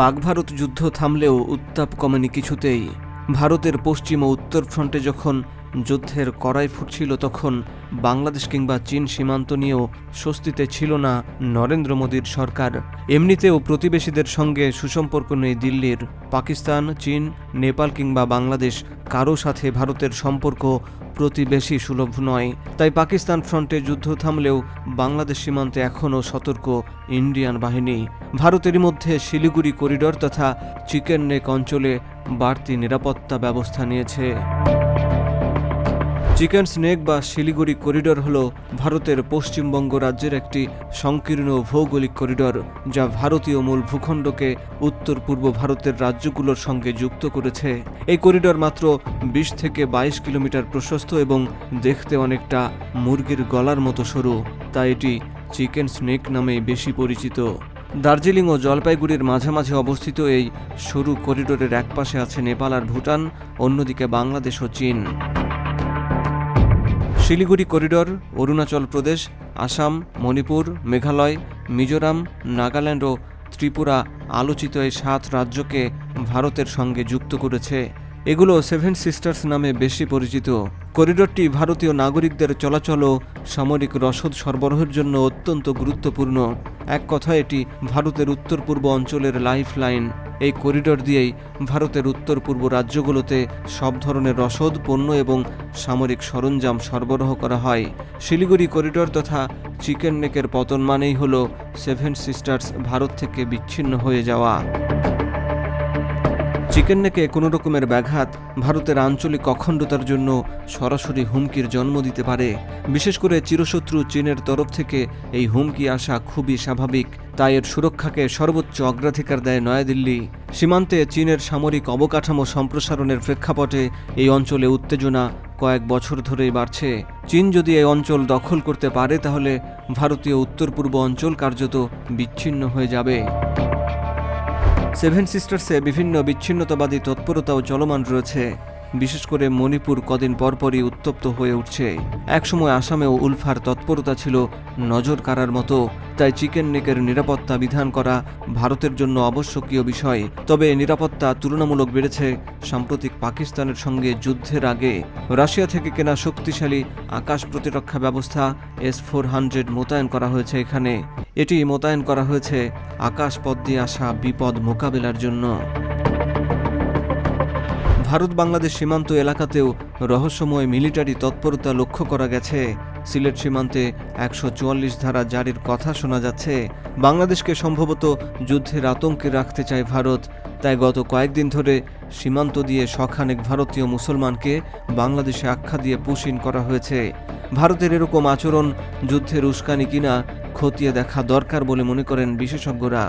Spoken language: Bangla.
পাক ভারত যুদ্ধ থামলেও উত্তাপ কমেনি কিছুতেই। ভারতের পশ্চিম ও উত্তর ফ্রন্টে যখন যুদ্ধের কড়াই ফুটছিল তখন। বাংলাদেশ কিংবা চীন সীমান্ত নিয়েও স্বস্তিতে ছিল না নরেন্দ্র মোদীর সরকার। এমনিতেও প্রতিবেশীদের সঙ্গে সুসম্পর্ক নেই দিল্লির। পাকিস্তান, চীন, নেপাল কিংবা বাংলাদেশ কারও সাথে ভারতের সম্পর্ক প্রতিবেশী সুলভ নয়। তাই পাকিস্তান ফ্রন্টে যুদ্ধ থামলেও বাংলাদেশ সীমান্তে এখনও সতর্ক ইন্ডিয়ান বাহিনী। ভারতেরই মধ্যে শিলিগুড়ি করিডোর তথা চিকেন নেক অঞ্চলে বাড়তি নিরাপত্তা ব্যবস্থা নিয়েছে। চিকেন স্নেক বা শিলিগুড়ি করিডোর হল ভারতের পশ্চিমবঙ্গ রাজ্যের একটি সংকীর্ণ ভৌগোলিক করিডোর, যা ভারতীয় মূল ভূখণ্ডকে উত্তর পূর্ব ভারতের রাজ্যগুলোর সঙ্গে যুক্ত করেছে। এই করিডোর মাত্র বিশ থেকে বাইশ কিলোমিটার প্রশস্ত এবং দেখতে অনেকটা মুরগির গলার মতো সরু, তাই এটি চিকেন স্নেক নামে বেশি পরিচিত। দার্জিলিং ও জলপাইগুড়ির মাঝামাঝি অবস্থিত এই সরু করিডোরের একপাশে আছে নেপাল আর ভুটান, অন্যদিকে বাংলাদেশ ও চীন। শিলিগুড়ি করিডোর, অরুণাচল প্রদেশ, আসাম, মণিপুর, মেঘালয়, মিজোরাম, নাগাল্যান্ড ও ত্রিপুরা আলোচিত এই সাত রাজ্যকে ভারতের সঙ্গে যুক্ত করেছে। এগুলো সেভেন সিস্টার্স নামে বেশি পরিচিত। করিডোরটি ভারতীয় নাগরিকদের চলাচল ও সামরিক রসদ সরবরাহের জন্য অত্যন্ত গুরুত্বপূর্ণ। এক কথায় এটি ভারতের উত্তর পূর্ব অঞ্চলের লাইফ লাইন এই করিডোর দিয়েই ভারতের উত্তর পূর্ব রাজ্যগুলোতে সব ধরনের রসদ, পণ্য এবং সামরিক সরঞ্জাম সরবরাহ করা হয়। শিলিগুড়ি করিডোর তথা চিকেন নেকের পতন মানেই হল সেভেন সিস্টার্স ভারত থেকে বিচ্ছিন্ন হয়ে যাওয়া। চিকেন নেকে কোনো রকমের ব্যাঘাত ভারতের আঞ্চলিক অখণ্ডতার জন্য সরাসরি হুমকির জন্ম দিতে পারে। বিশেষ করে চিরশত্রু চীনের তরফ থেকে এই হুমকি আসা খুবই স্বাভাবিক। তাই এর সুরক্ষাকে সর্বোচ্চ অগ্রাধিকার দেয় নয়াদিল্লি। সীমান্তে চীনের সামরিক অবকাঠামো সম্প্রসারণের প্রেক্ষাপটে এই অঞ্চলে উত্তেজনা কয়েক বছর ধরেই বাড়ছে। চীন যদি এই অঞ্চল দখল করতে পারে, তাহলে ভারতীয় উত্তর পূর্ব অঞ্চল কার্যত বিচ্ছিন্ন হয়ে যাবে। সেভেন সিস্টার্সে বিভিন্ন বিচ্ছিন্নতাবাদী তৎপরতাও চলমান রয়েছে। বিশেষ করে মণিপুর কদিন পরপরই উত্তপ্ত হয়ে উঠছে। একসময় আসামেও উলফার তৎপরতা ছিল নজর কাড়ার মতো, তাই চিকেন নেকের নিরাপত্তা বিধান করা ভারতের জন্য আবশ্যকীয় বিষয়। তবে নিরাপত্তা তুলনামূলক বেড়েছে সাম্প্রতিক পাকিস্তানের সঙ্গে যুদ্ধের আগে। রাশিয়া থেকে কেনা শক্তিশালী আকাশ প্রতিরক্ষা ব্যবস্থা এস ফোর হান্ড্রেড মোতায়েন করা হয়েছে এখানে। এটি মোতায়েন করা হয়েছে আকাশপথ দিয়ে আসা বিপদ মোকাবেলার জন্য। ভারত বাংলাদেশ সীমান্ত এলাকাতেও রহস্যময় মিলিটারি তৎপরতা লক্ষ্য করা গেছে। সিলেট সীমান্তে একশো চুয়াল্লিশ ধারা জারির কথা শোনা যাচ্ছে। বাংলাদেশকে সম্ভবত যুদ্ধের আতঙ্কে রাখতে চায় ভারত। তাই গত কয়েকদিন ধরে সীমান্ত দিয়ে শখানেক ভারতীয় মুসলমানকে বাংলাদেশে আখ্যা দিয়ে পুশিন করা হয়েছে। ভারতের এরকম আচরণ যুদ্ধের উস্কানি কিনা খতিয়ে দেখা দরকার বলে মনে করেন বিশেষজ্ঞরা।